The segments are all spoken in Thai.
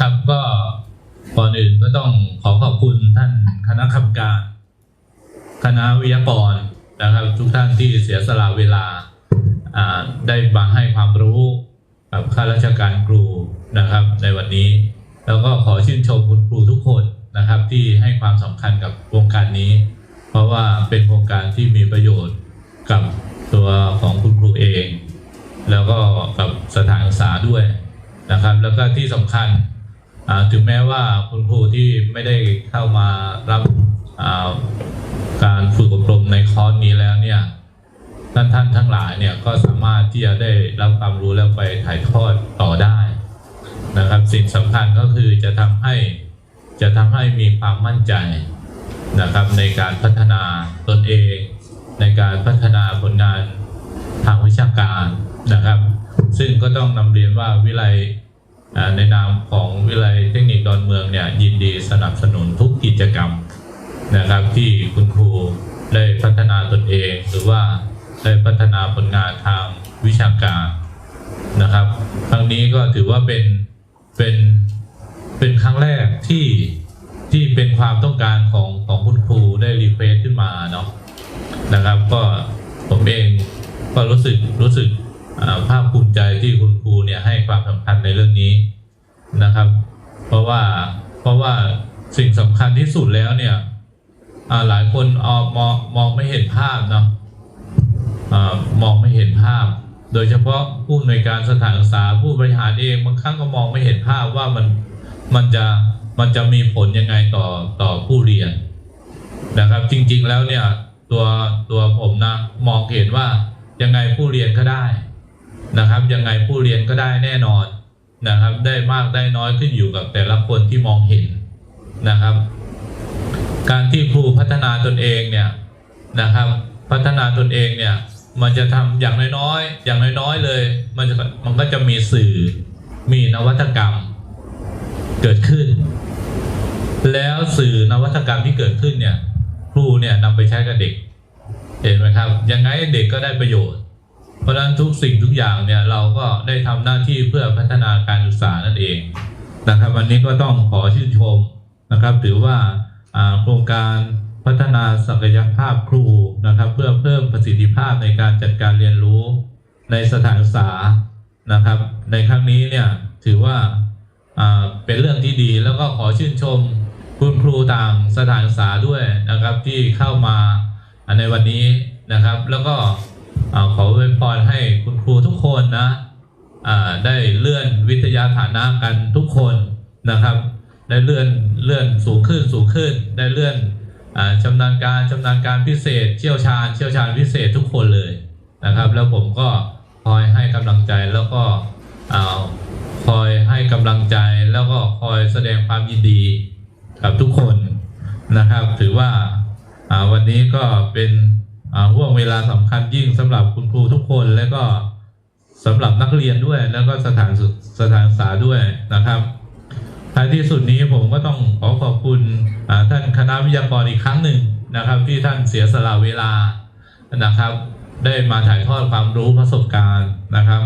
ครับก็ก่อนอื่นก็ต้องขอขอบคุณท่านคณะกรรมการ คณะวิทยากรนะครับ ทุกท่านที่เสียสละเวลาอ่าได้มาให้ความรู้กับข้าราชการครูนะครับ ในวันนี้ แล้วก็ขอชื่นชมคุณครูทุกคนนะครับ ที่ให้ความสำคัญกับโครงการนี้ เพราะว่าเป็นโครงการที่มีประโยชน์กับตัวของคุณครูเอง แล้วก็กับสถานศึกษาด้วยนะครับ แล้วก็ที่สำคัญ ถึงแม้ว่าคุณครูที่ไม่ได้เข้ามารับการฝึกอบรมในคอร์สนี้แล้วเนี่ยท่านท่านทั้งหลายเนี่ยก็สามารถที่จะได้รับความรู้แล้วไปถ่ายทอดต่อได้นะครับสิ่งสำคัญก็คือจะทำให้จะทำให้มีความมั่นใจนะครับในการพัฒนาตนเอง ในการพัฒนาผลงานทางวิชาการนะครับ ซึ่งก็ต้องนำเรียนว่าวิไล ในนามของวิไลเทคนิคดอนเมืองเนี่ยยินดีสนับสนุนทุกกิจกรรมนะครับที่คุณครูได้พัฒนาตนเอง หรือว่าได้พัฒนาผลงานทางวิชาการนะครับ ครั้งนี้ก็ถือว่าเป็นเป็นเป็นครั้งแรกที่ที่เป็นความต้องการของของคุณครูได้รีเควสขึ้นมาเนาะนะครับ ก็ผมเองก็รู้สึกรู้สึก ภาคภูมิใจที่คุณครูเนี่ยให้ความสำคัญในเรื่องนี้นะครับ เพราะว่าเพราะว่าสิ่งสำคัญที่สุดแล้วเนี่ยหลายคนออกมองมองไม่เห็นภาพเนาะอมองไม่เห็นภาพ โดยเฉพาะผู้อำนวยการสถานศึกษาผู้บริหารเองบางครั้งก็มองไม่เห็นภาพว่ามันมันจะมันจะมีผลยังไงต่อต่อผู้เรียนนะครับ จริงๆแล้วเนี่ยตัวตัวผมนะมองเห็นว่ายังไงผู้เรียนก็ได้ นะครับ ยังไงผู้เรียนก็ได้แน่นอนนะครับ ได้มากได้น้อยขึ้นอยู่กับแต่ละคนที่มองเห็นนะครับ การที่ครูพัฒนาตนเองเนี่ยนะครับ พัฒนาตนเองเนี่ยมันจะทำอย่างน้อยๆ อย่างน้อยๆเลย มันจะมันก็จะมีสื่อมีนวัตกรรมเกิดขึ้น แล้วสื่อนวัตกรรมที่เกิดขึ้นเนี่ย ครูเนี่ยนำไปใช้กับเด็ก เห็นไหมครับ ยังไงเด็กก็ได้ประโยชน์ ราะฉะนั้นทุกสิ่งทุกอย่างเนี่ยเราก็ได้ทำหน้าที่เพื่อพัฒนาการศึกษานั่นเองนะครับ วันนี้ก็ต้องขอชื่นชมนะครับ ถือว่าโครงการพัฒนาศักยภาพครูนะครับ เพื่อเพิ่มประสิทธิภาพในการจัดการเรียนรู้ในสถานศึกษานะครับ ในครั้งนี้เนี่ยถือว่าเป็นเรื่องที่ดีแล้วก็ขอชื่นชมคุณครูต่างสถานศึกษาด้วยนะครับที่เข้ามาในวันนี้นะครับ แล้วก็ ขออวยพรให้คุณครูทุกคนนะได้เลื่อนวิทยาฐานะกันทุกคนนะครับ ได้เลื่อนเลื่อนสูงขึ้นสูงขึ้น ได้เลื่อนอ่าชำนาญการชำนาญการพิเศษ เชี่ยวชาญ เชี่ยวชาญพิเศษทุกคนเลยนะครับ แล้วผมก็คอยให้กำลังใจแล้วก็อ่าคอยให้กำลังใจแล้วก็คอยแสดงความยินดีกับทุกคนนะครับ ถือว่าวันนี้ก็เป็น ห่วงเวลาสำคัญยิ่งสำหรับคุณครูทุกคนและก็สำหรับนักเรียนด้วย แล้วก็สถานสถานศึกษาด้วยนะครับท้ายที่สุดนี้ผมก็ต้องขอขอบคุณท่านคณะวิทยากรอีกครั้งหนึ่งนะครับ ที่ท่านเสียสละเวลานะครับ ได้มาถ่ายทอดความรู้ประสบการณ์นะครับ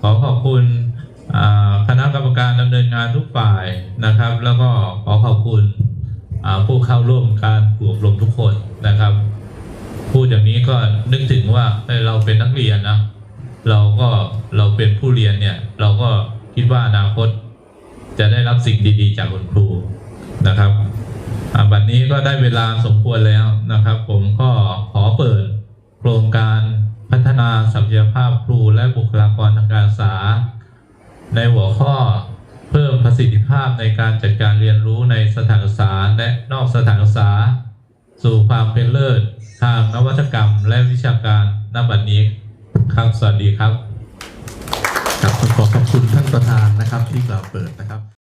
ขอขอบคุณคณะกรรมการดำเนินงานทุกฝ่ายนะครับ แล้วก็ขอขอบคุณผู้เข้าร่วมการอบรมทุกคนนะครับ พูดอย่างนี้ก็นึกถึงว่าเเราเป็นนักเรียนนะเราก็เราเป็นผู้เรียนเนี่ย เราก็คิดว่าอนาคต จะได้รับสิ่งดีๆ จากคุณครูนะครับบัดนี้ก็ได้เวลาสมควรแล้วนะครับ ผมก็ขอเปิดโครงการพัฒนาศักยภาพครูและบุคลากรทางการศึกษา ในหัวข้อเพิ่มประสิทธิภาพในการจัดการเรียนรู้ในสถานศึกษาและนอกสถานศึกษา สู่ความเป็นเลิศ ทางนวัตกรรมและวิชาการณบัดนี้ครับสวัสดีครับครับขอขอบคุณท่านประธานนะครับที่กล่าวเปิดนะครับ